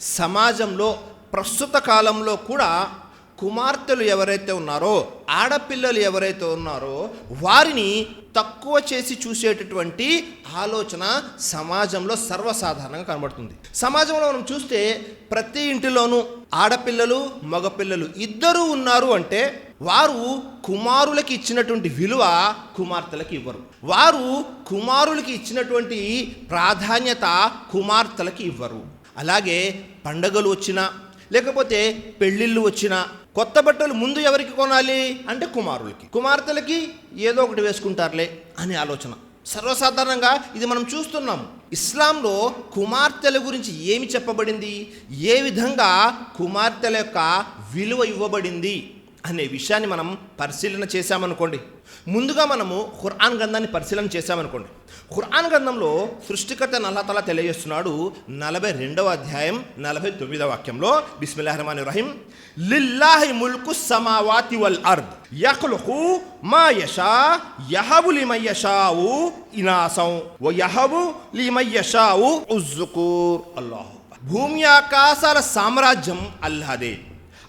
సమాజంలో ప్రస్తుత కాలంలో కూడా కుమార్తెలు ఎవరైతే ఉన్నారో ఆడపిల్లలు ఎవరైతే ఉన్నారో వారిని తక్కువ చేసి చూసేటటువంటి ఆలోచన సమాజంలో సర్వసాధారణంగా కనబడుతుంది. సమాజంలో మనం చూస్తే ప్రతి ఇంటిలోనూ ఆడపిల్లలు మగపిల్లలు ఇద్దరు ఉన్నారు అంటే వారు కుమారులకి ఇచ్చినటువంటి విలువ కుమార్తెలకు ఇవ్వరు. వారు కుమారులకి ఇచ్చినటువంటి ప్రాధాన్యత కుమార్తెలకి ఇవ్వరు. అలాగే పండగలు వచ్చినా లేకపోతే పెళ్ళిళ్ళు వచ్చినా కొత్త బట్టలు ముందు ఎవరికి కొనాలి అంటే కుమారులకి. కుమార్తెలకి ఏదో ఒకటి వేసుకుంటారులే అనే ఆలోచన. సర్వసాధారణంగా ఇది మనం చూస్తున్నాం ఇస్లాంలో కుమార్తెల గురించి ఏమి చెప్పబడింది? ఏ విధంగా కుమార్తెల యొక్క విలువ ఇవ్వబడింది? అనే విషయాన్ని మనం పరిశీలన చేశామనుకోండి. ముందుగా మనము ఖురాన్ గ్రంథాన్ని పరిశీలన చేశామనుకోండి. ఖురాన్ గ్రంథంలో సృష్టికర్త నల్లతల తెలియజేస్తున్నాడు నలభై రెండవ అధ్యాయం నలభై తొమ్మిదవ వాక్యంలో. బిస్మిల్లాహ్ రహమాన్ రహీం. లిల్లాహి ముల్కు సమావాతి వల్ అర్ద్. యఖ్లుఖు మా యషా యహబు లిమయ్యషావు ఇనాసం. వ యహబు లిమయ్యషావు ఉజ్జుకూర్. అల్లాహు భూమి ఆకాశాల సామ్రాజ్యం అల్లాదే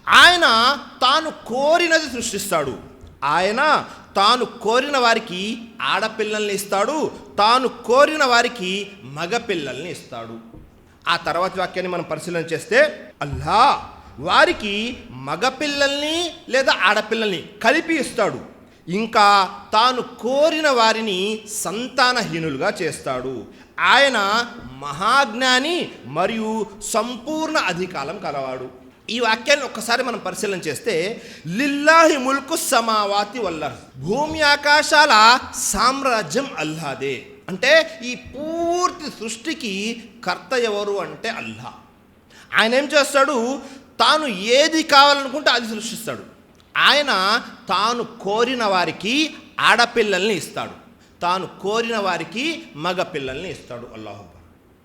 ఆయన తాను కోరినది సృష్టిస్తాడు. ఆయన తాను కోరిన వారికి ఆడపిల్లల్ని ఇస్తాడు తాను కోరిన వారికి మగపిల్లల్ని ఇస్తాడు. ఆ తర్వాత వాక్యాన్ని మనం పరిశీలన చేస్తే అల్లా వారికి మగపిల్లల్ని లేదా ఆడపిల్లల్ని కలిపి ఇస్తాడు. ఇంకా తాను కోరిన వారిని సంతానహీనులుగా చేస్తాడు. ఆయన మహాజ్ఞాని మరియు సంపూర్ణ అధికారం కలవాడు. ఈ వాక్యాన్ని ఒక్కసారి మనం పరిశీలన చేస్తే లిల్లాహి ముల్కు సమావాతి వల్లర్ భూమి ఆకాశాల సామ్రాజ్యం అల్లాదే. అంటే ఈ పూర్తి సృష్టికి కర్త ఎవరు అంటే అల్లా ఆయన ఏం చేస్తాడు? తాను ఏది కావాలనుకుంటే అది సృష్టిస్తాడు. ఆయన తాను కోరిన వారికి ఆడపిల్లల్ని ఇస్తాడు. తాను కోరిన వారికి మగ పిల్లల్ని ఇస్తాడు. అల్లాహు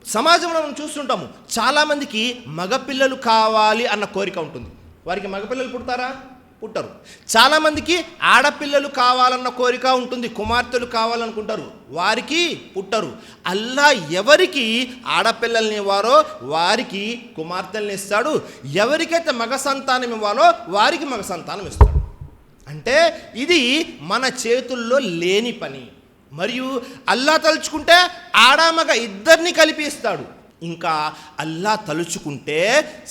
సమాజంలో మనం చూస్తుంటాము చాలామందికి మగపిల్లలు కావాలి అన్న కోరిక ఉంటుంది. వారికి మగపిల్లలు పుడతారా? పుట్టరు. చాలామందికి ఆడపిల్లలు కావాలన్న కోరిక ఉంటుంది కుమార్తెలు కావాలనుకుంటారు వారికి పుట్టరు. అల్లా ఎవరికి ఆడపిల్లల్ని ఇవ్వారో వారికి కుమార్తెల్ని ఇస్తాడు. ఎవరికైతే మగ సంతానం ఇవ్వాలో వారికి మగ సంతానం ఇస్తాడు. అంటే ఇది మన చేతుల్లో లేని పని. మరియు అల్లా తలుచుకుంటే ఆడామగ ఇద్దరిని కలిపి ఇస్తాడు ఇంకా అల్లా తలుచుకుంటే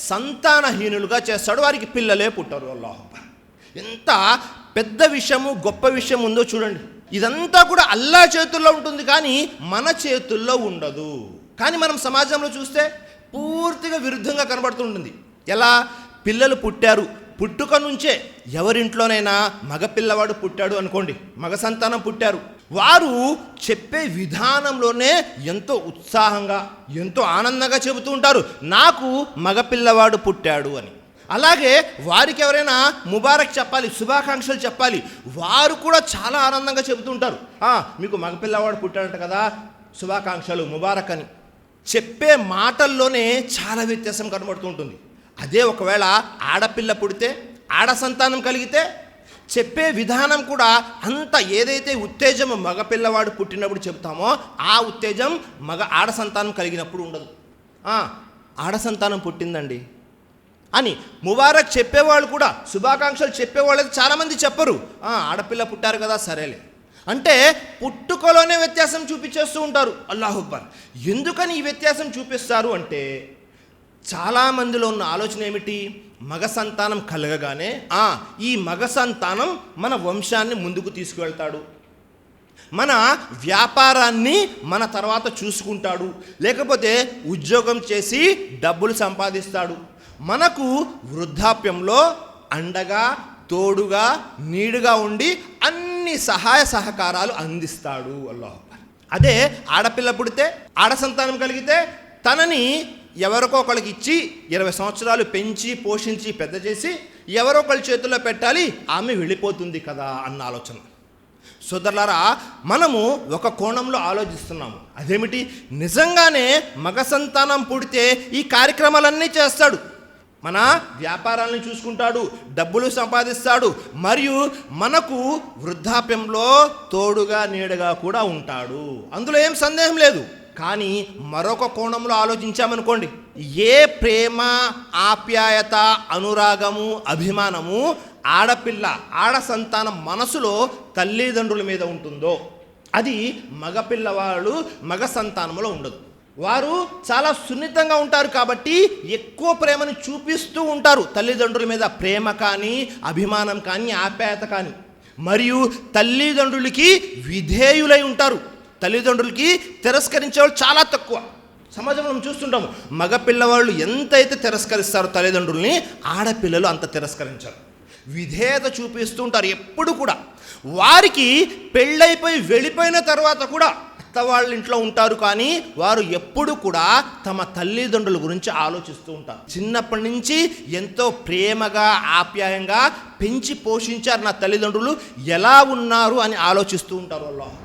సంతానహీనులుగా చేస్తాడు. వారికి పిల్లలే పుట్టరు. అల్లాహ్ ఎంత పెద్ద విషయము గొప్ప విషయం ఉందో చూడండి. ఇదంతా కూడా అల్లా చేతుల్లో ఉంటుంది కానీ మన చేతుల్లో ఉండదు. కానీ మనం సమాజంలో చూస్తే పూర్తిగా విరుద్ధంగా కనబడుతుంటుంది. ఎలా? పిల్లలు పుట్టారు. పుట్టుక నుంచే ఎవరింట్లోనైనా మగపిల్లవాడు పుట్టాడు అనుకోండి మగ సంతానం పుట్టారు. వారు చెప్పే విధానంలోనే ఎంతో ఉత్సాహంగా ఎంతో ఆనందంగా చెబుతూ ఉంటారు నాకు మగపిల్లవాడు పుట్టాడు అని. అలాగే వారికి ఎవరైనా ముబారక్ చెప్పాలి శుభాకాంక్షలు చెప్పాలి వారు కూడా చాలా ఆనందంగా చెబుతుంటారు ఉంటారు. మీకు మగపిల్లవాడు పుట్టాడంట కదా శుభాకాంక్షలు ముబారక్ అని. చెప్పే మాటల్లోనే చాలా వ్యత్యాసం కనబడుతూ ఉంటుంది. అదే ఒకవేళ ఆడపిల్ల పుడితే ఆడ సంతానం కలిగితే చెప్పే విధానం కూడా అంత ఏదైతే ఉత్తేజం మగపిల్లవాడు పుట్టినప్పుడు చెప్తామో ఆ ఉత్తేజం మగ ఆడ సంతానం కలిగినప్పుడు ఉండదు. ఆడ సంతానం పుట్టిందండి. అని ముబారక్ చెప్పేవాళ్ళు కూడా శుభాకాంక్షలు చెప్పేవాళ్ళు చాలామంది చెప్పరు. "ఆ, ఆడపిల్ల పుట్టారు కదా సరేలే. అంటే పుట్టుకలోనే వ్యత్యాసం చూపించేస్తూ ఉంటారు. అల్లాహుబ్బర్ ఎందుకని ఈ వ్యత్యాసం చూపిస్తారు అంటే చాలామందిలో ఉన్న ఆలోచన ఏమిటి? మగ సంతానం కలగగానే "ఆ, ఈ మగ సంతానం మన వంశాన్ని ముందుకు తీసుకువెళ్తాడు. మన వ్యాపారాన్ని మన తర్వాత చూసుకుంటాడు. లేకపోతే ఉద్యోగం చేసి డబ్బులు సంపాదిస్తాడు. మనకు వృద్ధాప్యంలో అండగా తోడుగా నీడుగా ఉండి అన్ని సహాయ సహకారాలు అందిస్తాడు అల్లాహ్ అదే ఆడపిల్ల పుడితే ఆడ సంతానం కలిగితే తనని ఎవరికో ఒకరికి ఇచ్చి ఇరవై సంవత్సరాలు పెంచి పోషించి పెద్ద చేసి ఎవరో ఒకరి చేతుల్లో పెట్టాలి ఆమె వెళ్ళిపోతుంది కదా అన్న ఆలోచన. సోదరులారా మనము ఒక కోణంలో ఆలోచిస్తున్నాము. అదేమిటి? నిజంగానే మగ సంతానం పుడితే ఈ కార్యక్రమాలన్నీ చేస్తాడు. మన వ్యాపారాలను చూసుకుంటాడు డబ్బులు సంపాదిస్తాడు మరియు మనకు వృద్ధాప్యంలో తోడుగా నీడగా కూడా ఉంటాడు. అందులో ఏం సందేహం లేదు. కానీ మరొక కోణంలో ఆలోచించామనుకోండి ఏ ప్రేమ ఆప్యాయత అనురాగము అభిమానము ఆడపిల్ల ఆడ సంతానం మనసులో తల్లిదండ్రుల మీద ఉంటుందో అది మగపిల్లవాళ్ళు మగ సంతానంలో ఉండదు. వారు చాలా సున్నితంగా ఉంటారు కాబట్టి ఎక్కువ ప్రేమను చూపిస్తూ ఉంటారు. తల్లిదండ్రుల మీద ప్రేమ కానీ అభిమానం కానీ ఆప్యాయత కానీ. మరియు తల్లిదండ్రులకి విధేయులై ఉంటారు. తల్లిదండ్రులకి తిరస్కరించే వాళ్ళు చాలా తక్కువ. సమాజంలో మనం చూస్తుంటాము మగ పిల్లవాళ్ళు ఎంతైతే తిరస్కరిస్తారో తల్లిదండ్రుల్ని ఆడపిల్లలు అంత తిరస్కరించారు. విధేయత చూపిస్తూ ఉంటారు ఎప్పుడు కూడా. వారికి పెళ్ళైపోయి వెళ్ళిపోయిన తర్వాత కూడా అత్త వాళ్ళ ఇంట్లో ఉంటారు కానీ వారు ఎప్పుడు కూడా తమ తల్లిదండ్రుల గురించి ఆలోచిస్తూ ఉంటారు. చిన్నప్పటి నుంచి ఎంతో ప్రేమగా ఆప్యాయంగా పెంచి పోషించారు నా తల్లిదండ్రులు. ఎలా ఉన్నారు అని ఆలోచిస్తూ ఉంటారు వాళ్ళు.